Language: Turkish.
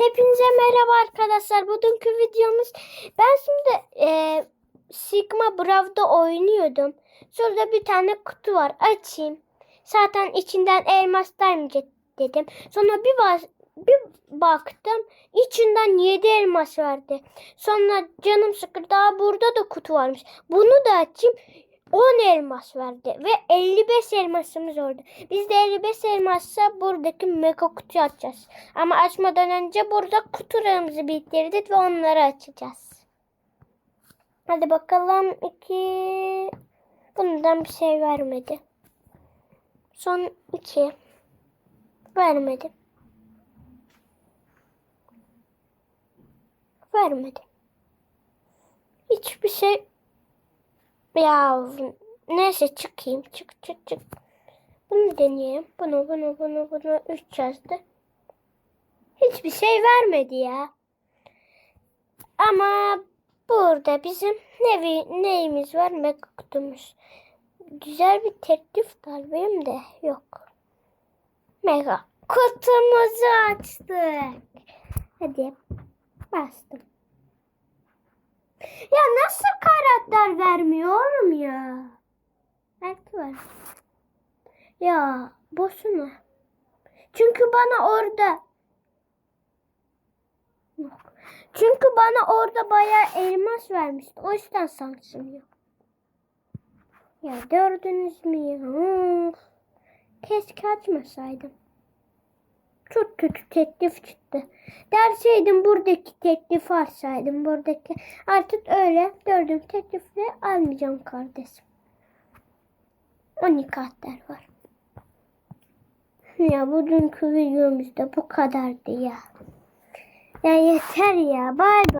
Hepinize merhaba arkadaşlar. Bugünkü videomuz ben şimdi e, Sigma Bravo'da oynuyordum. Şurada bir tane kutu var. Açayım. Zaten içinden elmas vermeyecek dedim. Sonra bir bas, bir baktım. içinden 7 elmas verdi. Sonra canım sıkıldı. Daha burada da kutu varmış. Bunu da açayım. 10 elmas verdi ve 55 elmasımız oldu. Biz de 55 elmasla buradaki mega kutuyu açacağız. Ama açmadan önce burada kutularımızı bitirdik ve onları açacağız. Hadi bakalım iki. Bundan bir şey vermedi. Son iki. Vermedi. Vermedi. Hiçbir şey ya neyse çıkayım. Çık çık çık. Bunu deneyeyim. Bunu bunu bunu bunu 3 yazdı. Hiçbir şey vermedi ya. Ama burada bizim nevi, neyimiz var? Mega kutumuz. Güzel bir teklif var benim de yok. Mega kutumuzu açtık. Hadi bastım. Ya nasıl karakter vermiyorum ya? Belki var. Ya boşuna. Çünkü bana orada. Çünkü bana orada bayağı elmas vermişti. O yüzden sansım yok. Ya gördünüz mü. Keşke açmasaydım. Kötü teklif çıktı. Derseydim buradaki teklifi açsaydım. Buradaki artık öyle gördüğüm teklifle almayacağım kardeşim. 12 karakter var. Ya bugünkü videomuzda bu kadardı ya. Ya yeter ya. Bay bay.